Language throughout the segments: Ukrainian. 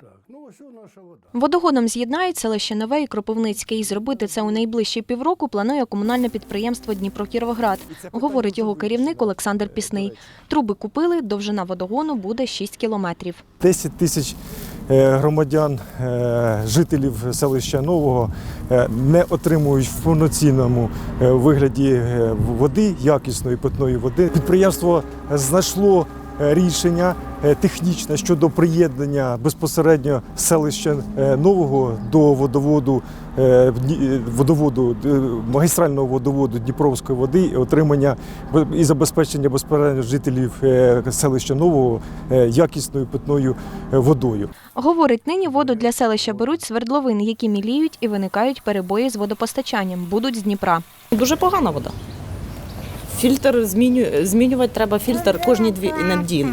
Так, ну наша з'єднають селище Нове і Кропивницьке. І зробити це у найближчі півроку планує комунальне підприємство Дніпро Кіровоград. Говорить його керівник Олександр Пісний. Труби купили, довжина водогону буде 6 кілометрів. 10 тисяч е, громадян, е, жителів селища Нового е, не отримують в повноцінному вигляді води, якісної питної води. Підприємство знайшло рішення е, технічне щодо приєднання безпосередньо селища е, Нового до водоводу, е, е, водоводу е, магістрального водоводу Дніпровської води і отримання і забезпечення безпосередньо жителів е, селища Нового е, якісною питною е, водою. Говорить, нині воду для селища беруть свердловин, які міліють і виникають перебої з водопостачанням. Будуть з Дніпра. Дуже погана вода. Фільтр зміню... змінювати треба фільтр кожні дві неділі.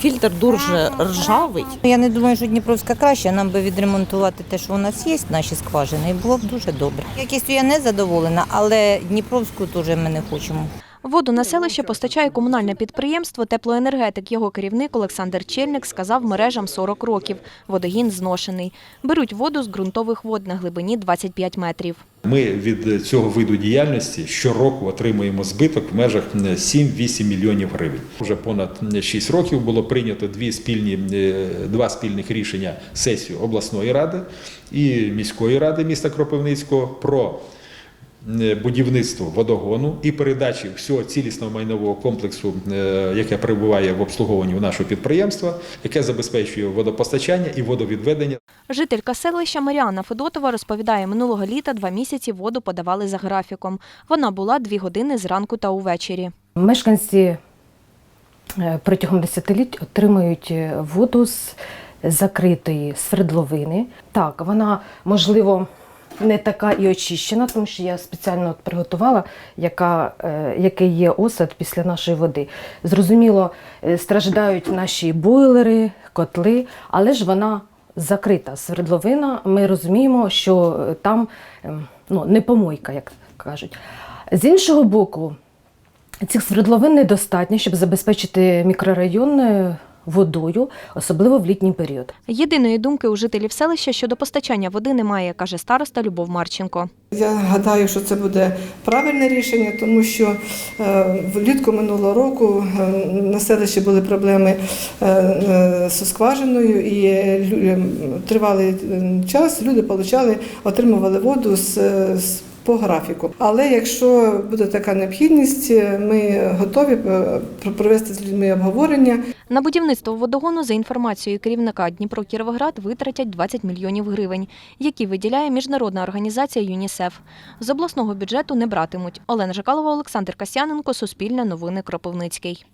Фільтр дуже ржавий. Я не думаю, що Дніпровська краще. Нам би відремонтувати те, що у нас є, наші скважини, і було б дуже добре. Якістю я не задоволена, але Дніпровську теж ми не хочемо. Воду на селище постачає комунальне підприємство «Теплоенергетик». Його керівник Олександр Чельник сказав мережам 40 років. Водогін зношений. Беруть воду з ґрунтових вод на глибині 25 метрів. Ми від цього виду діяльності щороку отримуємо збиток в межах 7-8 мільйонів гривень. Вже понад 6 років було прийнято дві спільні, е, два спільних рішення сесії обласної ради і міської ради міста Кропивницького про будівництво водогону і передачі всього цілісного майнового комплексу, е, яке перебуває в обслуговуванні у нашого підприємства, яке забезпечує водопостачання і водовідведення. Жителька селища Маріанна Федотова розповідає, минулого літа два місяці воду подавали за графіком. Вона була дві години зранку та увечері. Мешканці е, протягом десятиліть отримують е, воду з закритої свердловини. Так, вона можливо не така і очищена, тому що я спеціально от приготувала, яка, е, який є осад після нашої води. Зрозуміло, е, страждають наші бойлери, котли, але ж вона закрита свердловина. Ми розуміємо, що е, там ем, ну, не помойка, як кажуть. З іншого боку, Цих свердловин недостатньо, щоб забезпечити мікрорайон е, водою, особливо в літній період. Єдиної думки у жителів селища щодо постачання води немає, каже староста Любов Марченко. Я гадаю, що це буде правильне рішення, тому що е, влітку минулого року е, на селищі були проблеми е, е, скважиною, і тривалий час люди получали, отримували воду з, з по графіку. Але якщо буде така необхідність, е, ми готові е, провести з людьми обговорення. На будівництво водогону, за інформацією керівника Дніпро Кіровоград, витратять 20 мільйонів гривень, які виділяє міжнародна організація ЮНІСЕФ. З обласного бюджету не братимуть. Олена Жакалова, Олександр Касяненко, Суспільне новини Кропивницький.